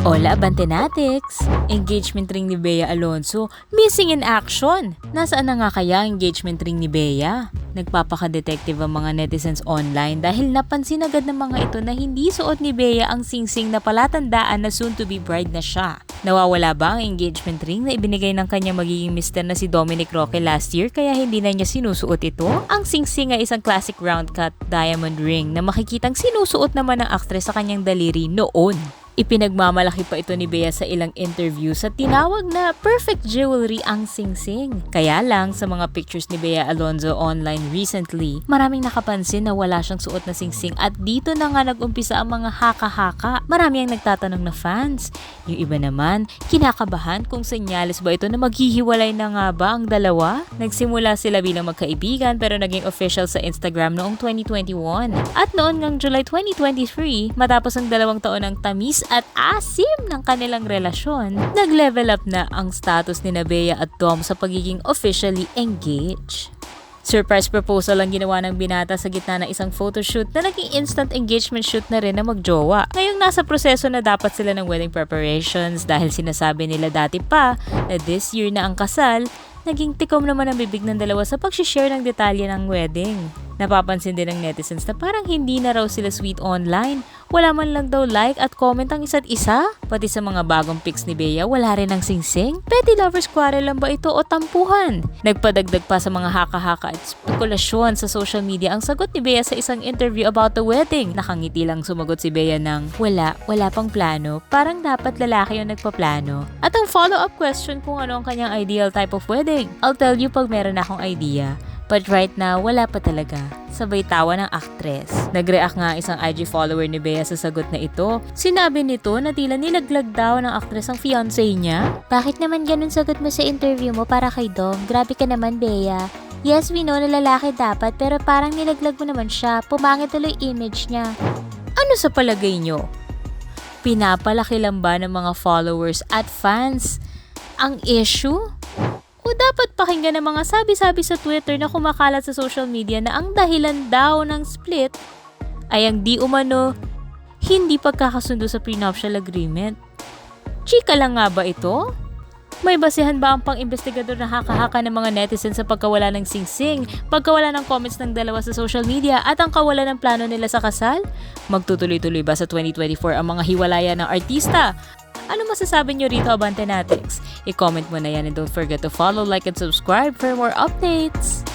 Hola, Bantenatics! Engagement ring ni Bea Alonso, missing in action! Nasaan na nga kaya engagement ring ni Bea? Nagpapaka-detective ang mga netizens online dahil napansin agad ng mga ito na hindi suot ni Bea ang singsing na palatandaan na soon-to-be bride na siya. Nawawala ba ang engagement ring na ibinigay ng kanyang magiging mister na si Dominic Roque last year kaya hindi na niya sinusuot ito? Ang singsing ay isang classic round cut diamond ring na makikitang sinusuot naman ng aktres sa kanyang daliri noon. Ipinagmamalaki pa ito ni Bea sa ilang interview sa tinawag na perfect jewelry ang singsing. Kaya lang sa mga pictures ni Bea Alonzo online recently, maraming nakapansin na wala siyang suot na singsing at dito na nga nag-umpisa ang mga haka-haka. Marami ang nagtatanong na fans. Yung iba naman, kinakabahan kung senyales ba ito na maghihiwalay na nga ba ang dalawa? Nagsimula sila bilang magkaibigan pero naging official sa Instagram noong 2021. At noon ngang July 2023, matapos ang dalawang taon ng tamis at asim ng kanilang relasyon, nag-level up na ang status ni Bea at Dom sa pagiging officially engaged. Surprise proposal ang ginawa ng binata sa gitna ng isang photoshoot na naging instant engagement shoot na rin na magjowa. Ngayong nasa proseso na dapat sila ng wedding preparations dahil sinasabi nila dati pa na this year na ang kasal, naging tikom naman ang bibig ng dalawa sa pag-share ng detalye ng wedding. Napapansin din ng netizens na parang hindi na raw sila sweet online. Wala man lang daw like at comment ang isa't isa. Pati sa mga bagong pics ni Bea, wala rin ang singsing. Petty lovers quarrel lang ba ito o tampuhan? Nagpadagdag pa sa mga haka-haka at spekulasyon sa social media ang sagot ni Bea sa isang interview about the wedding. Nakangiti lang sumagot si Bea ng, wala, wala pang plano. Parang dapat lalaki yung nagpaplano. At ang follow-up question kung ano ang kanyang ideal type of wedding. I'll tell you pag meron akong idea. But right now, wala pa talaga. Sabay tawa ng aktres. Nag-react nga isang IG follower ni Bea sa sagot na ito. Sinabi nito na tila nilaglag daw ng aktres ang fiancé niya. Bakit naman ganun sagot mo sa interview mo para kay Dom? Grabe ka naman, Bea. Yes, we know na lalaki dapat, pero parang nilaglag mo naman siya. Pumangit tuloy image niya. Ano sa palagay nyo? Pinapalaki lang ba ng mga followers at fans ang issue? O dapat pakinggan ng mga sabi-sabi sa Twitter na kumakalat sa social media na ang dahilan daw ng split ay ang di umano hindi pagkakasundo sa prenuptial agreement. Chika lang nga ba ito? May basehan ba ang pang-investigador na haka-haka ng mga netizens sa pagkawala ng singsing, pagkawala ng comments ng dalawa sa social media at ang kawalan ng plano nila sa kasal? Magtutuloy-tuloy ba sa 2024 ang mga hiwalayan ng artista? Ano masasabi nyo rito, Abantenatics? I-comment mo na yan and don't forget to follow, like, and subscribe for more updates!